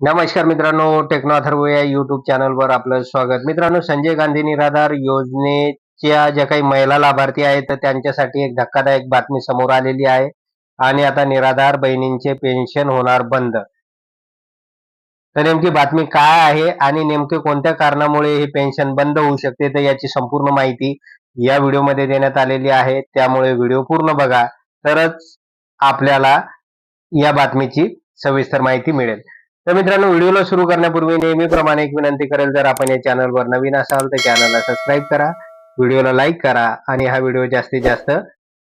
नमस्कार मित्रांनो टेक्नो अथर्व या युट्यूब चॅनलवर आपलं स्वागत. मित्रांनो संजय गांधी निराधार योजनेच्या ज्या काही महिला लाभार्थी आहेत तर त्यांच्यासाठी एक धक्कादायक बातमी समोर आलेली आहे. आणि आता निराधार बहिणींचे पेन्शन होणार बंद. तर नेमकी बातमी काय आहे आणि नेमके कोणत्या कारणामुळे हे पेन्शन बंद होऊ शकते तर याची संपूर्ण माहिती या व्हिडिओमध्ये देण्यात आलेली आहे. त्यामुळे व्हिडिओ पूर्ण बघा तरच आपल्याला या बातमीची सविस्तर माहिती मिळेल. तर मित्रांनो व्हिडिओला सुरू करण्यापूर्वी नेहमीप्रमाणे एक विनंती करेल जर आपण या चॅनलवर नवीन असाल तर चॅनलला सबस्क्राईब करा व्हिडिओला लाईक करा आणि हा व्हिडिओ जास्तीत जास्त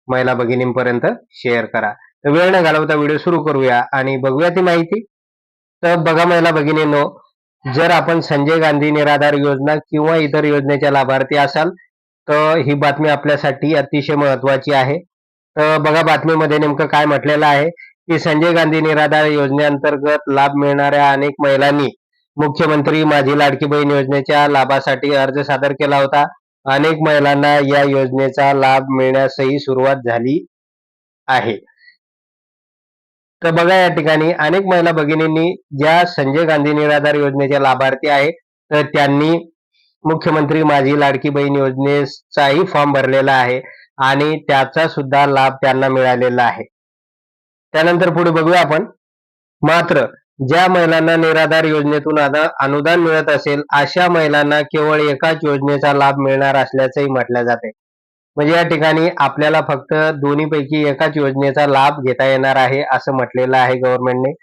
महिला भगिनींपर्यंत शेअर करा. तर वेळ न घालवता व्हिडिओ सुरू करूया आणि बघूया ती माहिती. तर बघा महिला भगिनींनो जर आपण संजय गांधी निराधार योजना किंवा इतर योजनेच्या लाभार्थी असाल तर ही बातमी आपल्यासाठी अतिशय महत्वाची आहे. तर बघा बातमीमध्ये नेमकं काय म्हटलेलं आहे. की संजय गांधी निराधार योजनेअंतर्गत लाभ मिळणाऱ्या अनेक महिलांनी मुख्यमंत्री माझी लाडकी बहीण योजनेच्या लाभासाठी अर्ज सादर केला होता. अनेक महिलांना या योजनेचा लाभ मिळण्यासही सुरुवात झाली आहे. तर बघा या ठिकाणी अनेक महिला भगिनींनी ज्या संजय गांधी निराधार योजनेच्या लाभार्थी आहेत तर त्यांनी मुख्यमंत्री माझी लाडकी बहीण योजनेचाही फॉर्म भरलेला आहे आणि त्याचा सुद्धा लाभ त्यांना मिळालेला आहे. त्यानंतर पुढे बघूया आपण. मात्र ज्या महिलांना निराधार योजनेतून आता अनुदान मिळत असेल अशा महिलांना केवळ एकाच योजनेचा लाभ मिळणार असल्याचंही म्हटलं जाते. म्हणजे या ठिकाणी आपल्याला फक्त दोन्हीपैकी एकाच योजनेचा लाभ घेता येणार आहे असं म्हटलेलं आहे गव्हर्नमेंटने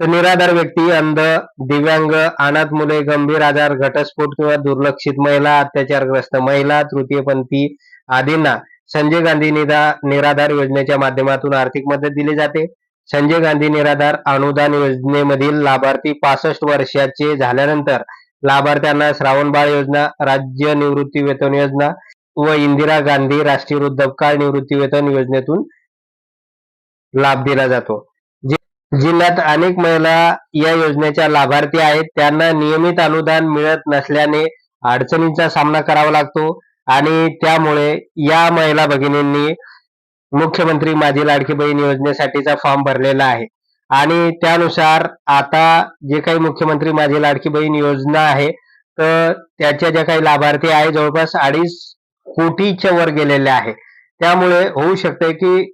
तर निराधार व्यक्ती अंध दिव्यांग अनाथ मुले गंभीर आजार घटस्फोट किंवा दुर्लक्षित महिला अत्याचारग्रस्त महिला तृतीयपंथी आदींना संजय गांधी निरा निराधार योजनेच्या माध्यमातून आर्थिक मदत दिली जाते. संजय गांधी निराधार अनुदान योजनेमधील लाभार्थी पासष्ट वर्षाचे झाल्यानंतर लाभार्थ्यांना श्रावण बाळ योजना राज्य निवृत्ती वेतन योजना व इंदिरा गांधी राष्ट्रीय वृद्धपकाळ निवृत्ती वेतन योजनेतून लाभ दिला जातो. जिल्ह्यात अनेक महिला या योजनेच्या लाभार्थी आहेत. त्यांना नियमित अनुदान मिळत नसल्याने अडचणींचा सामना करावा लागतो. आणि त्यामुळे या महिला भगिनींनी मुख्यमंत्री माझी लाडकी बहीण योजनेसाठीचा फॉर्म भरलेला आहे. आणि त्यानुसार आता जे काही मुख्यमंत्री माझी लाडकी बहीण योजना आहे तर त्याच्या ज्या काही लाभार्थी आहे जवळपास अडीच कोटीच्या वर गेलेले आहे. त्यामुळे होऊ शकते की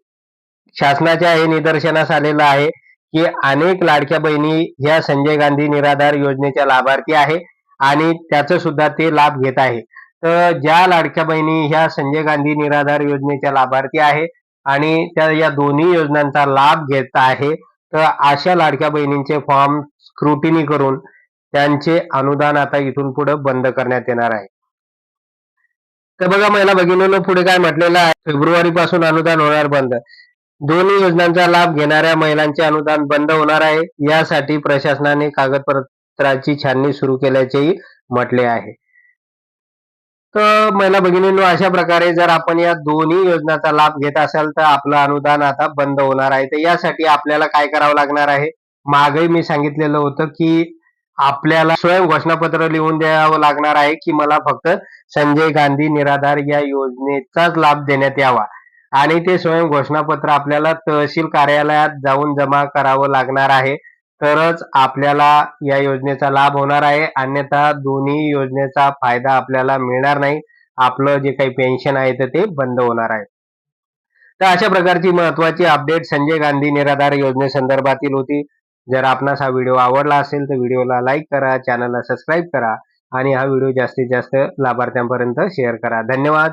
शासनाच्या हे निदर्शनास आलेलं आहे की अनेक लाडक्या बहिणी ह्या संजय गांधी निराधार योजनेच्या लाभार्थी आहे आणि त्याचं सुद्धा ते लाभ घेत आहे. तर ज्या लाडक्या बहिणी ह्या संजय गांधी निराधार योजनेच्या लाभार्थी आहे आणि त्या या दोन्ही योजनांचा लाभ घेत आहे तर अशा लाडक्या बहिणींचे फॉर्म स्क्रुटिनी करून त्यांचे अनुदान आता इथून पुढे बंद करण्यात येणार आहे. तर बघा महिला भगिनीनं पुढे काय म्हटलेलं आहे? फेब्रुवारी पासून अनुदान होणार बंद. दोन्ही योजनांचा लाभ घेणाऱ्या महिलांचे अनुदान बंद होणार आहे. यासाठी प्रशासनाने कागदपत्राची छाननी सुरू केल्याचेही म्हटले आहे. तर महिला भगिनींनो अशा प्रकारे जर आपण या दोन्ही योजनांचा लाभ घेत असाल तर आपलं अनुदान आता बंद होणार आहे. तर यासाठी आपल्याला काय करावं लागणार आहे? मागही मी सांगितलेलं होतं की आपल्याला स्वयं घोषणापत्र लिहून द्यावं लागणार आहे की मला फक्त संजय गांधी निराधार या योजनेचाच लाभ देण्यात यावा. आणि ते स्वयं घोषणापत्र आपल्याला तहसील कार्यालयात जाऊन जमा करावं लागणार आहे. तरच आपल्याला या योजनेचा लाभ होणार आहे. अन्यथा दोन्ही योजनेचा फायदा आपल्याला मिळणार नाही. आपलं जे काही पेन्शन आहे तर ते बंद होणार आहे. तर अशा प्रकारची महत्वाची अपडेट संजय गांधी निराधार योजनेसंदर्भातील होती. जर आपणास हा व्हिडिओ आवडला असेल तर व्हिडिओला लाईक करा चॅनलला सबस्क्राईब करा आणि हा व्हिडिओ जास्तीत जास्त लाभार्थ्यांपर्यंत शेअर करा. धन्यवाद.